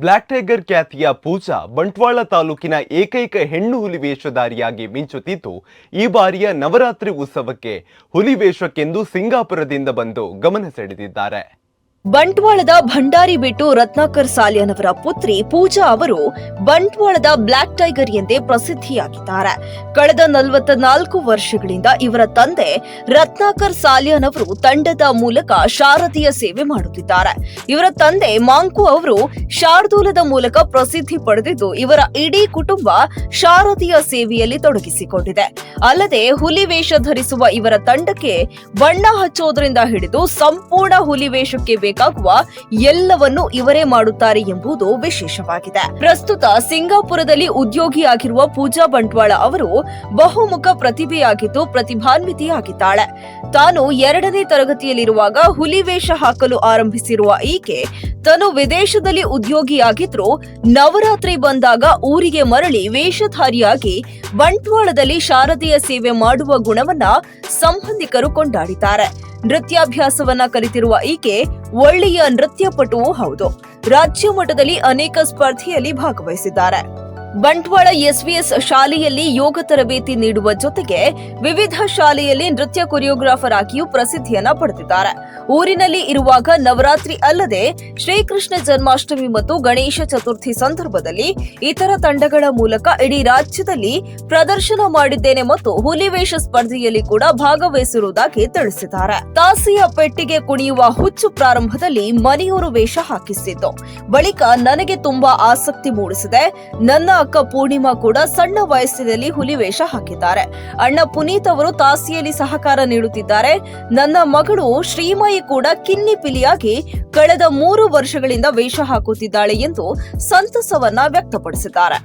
Black tiger ಖ್ಯಾತಿಯ ಪೂಜಾ ಬಂಟ್ವಾಳ ತಾಲೂಕಿನ ಏಕೈಕ ಹೆಣ್ಣು ಹುಲಿ ವೇಷಧಾರಿಯಾಗಿ ಮಿಂಚುತ್ತಿದ್ದು, ಈ ಬಾರಿಯ ನವರಾತ್ರಿ ಉತ್ಸವಕ್ಕೆ ಹುಲಿ ವೇಷಕ್ಕೆಂದು ಸಿಂಗಾಪುರದಿಂದ ಬಂದು ಗಮನ ಸೆಳೆದಿದ್ದಾರೆ. ಬಂಟ್ವಾಳದ ಭಂಡಾರಿ ಬಿಟ್ಟು ರತ್ನಾಕರ್ ಸಾಲಿಯನವರ ಪುತ್ರಿ ಪೂಜಾ ಅವರು ಬಂಟ್ವಾಳದ ಬ್ಲಾಕ್ ಟೈಗರ್ ಎಂದೇ ಪ್ರಸಿದ್ಧಿಯಾಗಿದ್ದಾರೆ. ಕಳೆದ ನಲವತ್ತ ನಾಲ್ಕು ವರ್ಷಗಳಿಂದ ಇವರ ತಂದೆ ರತ್ನಾಕರ್ ಸಾಲಿಯನ್ ಅವರು ತಂಡದ ಮೂಲಕ ಶಾರದೀಯ ಸೇವೆ ಮಾಡುತ್ತಿದ್ದಾರೆ. ಇವರ ತಂದೆ ಮಾಂಕು ಅವರು ಶಾರ್ದೂಲದ ಮೂಲಕ ಪ್ರಸಿದ್ಧಿ ಪಡೆದಿದ್ದು ಇವರ ಇಡೀ ಕುಟುಂಬ ಶಾರದೀಯ ಸೇವೆಯಲ್ಲಿ ತೊಡಗಿಸಿಕೊಂಡಿದೆ. ಅಲ್ಲದೆ ಹುಲಿ ವೇಷ ಧರಿಸುವ ಇವರ ತಂಡಕ್ಕೆ ಬಣ್ಣ ಹಚ್ಚೋದ್ರಿಂದ ಹಿಡಿದು ಸಂಪೂರ್ಣ ಹುಲಿ ವೇಷಕ್ಕೆ ಬೇಕಾಗುವ ಎಲ್ಲವನ್ನು ಇವರೇ ಮಾಡುತ್ತಾರೆ ಎಂಬುದು ವಿಶೇಷವಾಗಿದೆ. ಪ್ರಸ್ತುತ ಸಿಂಗಾಪುರದಲ್ಲಿ ಉದ್ಯೋಗಿಯಾಗಿರುವ ಪೂಜಾ ಬಂಟ್ವಾಳ ಅವರು ಬಹುಮುಖ ಪ್ರತಿಭೆಯಾಗಿದ್ದು ಪ್ರತಿಭಾನ್ವಿತಿಯಾಗಿದ್ದಾಳೆ. ತಾನು ಎರಡನೇ ತರಗತಿಯಲ್ಲಿರುವಾಗ ಹುಲಿ ವೇಷ ಹಾಕಲು ಆರಂಭಿಸಿರುವ ಈಕೆ ತಾನು ವಿದೇಶದಲ್ಲಿ ಉದ್ಯೋಗಿಯಾಗಿದ್ರು ನವರಾತ್ರಿ ಬಂದಾಗ ಊರಿಗೆ ಮರಳಿ ವೇಷಧಾರಿಯಾಗಿ ಬಂಟ್ವಾಳದಲ್ಲಿ ಶಾರದೀಯ ಸೇವೆ ಮಾಡುವ ಗುಣವನ್ನ ಸಂಬಂಧಿಕರು ಕೊಂಡಾಡಿದ್ದಾರೆ. ನೃತ್ಯಾಭ್ಯಾಸವನ್ನ ಕಲಿತಿರುವ ಈಕೆ ಒಳ್ಳೆಯ ನೃತ್ಯಪಟುವೂ ಹೌದು. ರಾಜ್ಯ ಮಟ್ಟದಲ್ಲಿ ಅನೇಕ ಸ್ಪರ್ಧೆಯಲ್ಲಿ ಭಾಗವಹಿಸಿದ್ದಾರೆ. ಬಂಟ್ವಾಳ ಎಸ್ವಿಎಸ್ ಶಾಲೆಯಲ್ಲಿ ಯೋಗ ತರಬೇತಿ ನೀಡುವ ಜೊತೆಗೆ ವಿವಿಧ ಶಾಲೆಯಲ್ಲಿ ನೃತ್ಯ ಕೊರಿಯೋಗ್ರಾಫರ್ ಆಗಿಯೂ ಪ್ರಸಿದ್ಧಿಯನ್ನ ಪಡೆದಿದ್ದಾರೆ. ಊರಿನಲ್ಲಿ ಇರುವಾಗ ನವರಾತ್ರಿ ಅಲ್ಲದೆ ಶ್ರೀಕೃಷ್ಣ ಜನ್ಮಾಷ್ಟಮಿ ಮತ್ತು ಗಣೇಶ ಚತುರ್ಥಿ ಸಂದರ್ಭದಲ್ಲಿ ಇತರ ತಂಡಗಳ ಮೂಲಕ ಇಡೀ ರಾಜ್ಯದಲ್ಲಿ ಪ್ರದರ್ಶನ ಮಾಡಿದ್ದೇನೆ ಮತ್ತು ಹುಲಿವೇಷ ಸ್ಪರ್ಧೆಯಲ್ಲಿ ಕೂಡ ಭಾಗವಹಿಸಿರುವುದಾಗಿ ತಿಳಿಸಿದ್ದಾರೆ. ತಾಸಿಯ ಪೆಟ್ಟಿಗೆ ಕುಣಿಯುವ ಹುಚ್ಚು ಪ್ರಾರಂಭದಲ್ಲಿ ಮನೆಯೂರು ವೇಷ ಹಾಕಿಸಿತ್ತು ಬಳಿಕ ನನಗೆ ತುಂಬಾ ಆಸಕ್ತಿ ಮೂಡಿಸಿದೆ. ನನ್ನ ಅಕ್ಕ ಪೂರ್ಣಿಮಾ ಕೂಡ ಸಣ್ಣ ವಯಸ್ಸಿನಲ್ಲಿ ಹುಲಿ ವೇಷ ಹಾಕಿದ್ದಾರೆ. ಅಣ್ಣ ಪುನೀತ್ ಅವರು ತಾಸಿಯಲ್ಲಿ ಸಹಕಾರ ನೀಡುತ್ತಿದ್ದಾರೆ. ನನ್ನ ಮಗಳು ಶ್ರೀಮಯಿ ಕೂಡ ಕಿನ್ನಿ ಪಿಲಿಯಾಗಿ ಕಳೆದ ಮೂರು ವರ್ಷಗಳಿಂದ ವೇಷ ಹಾಕುತ್ತಿದ್ದಾಳೆ ಎಂದು ಸಂತಸವನ್ನ ವ್ಯಕ್ತಪಡಿಸಿದ್ದಾರೆ.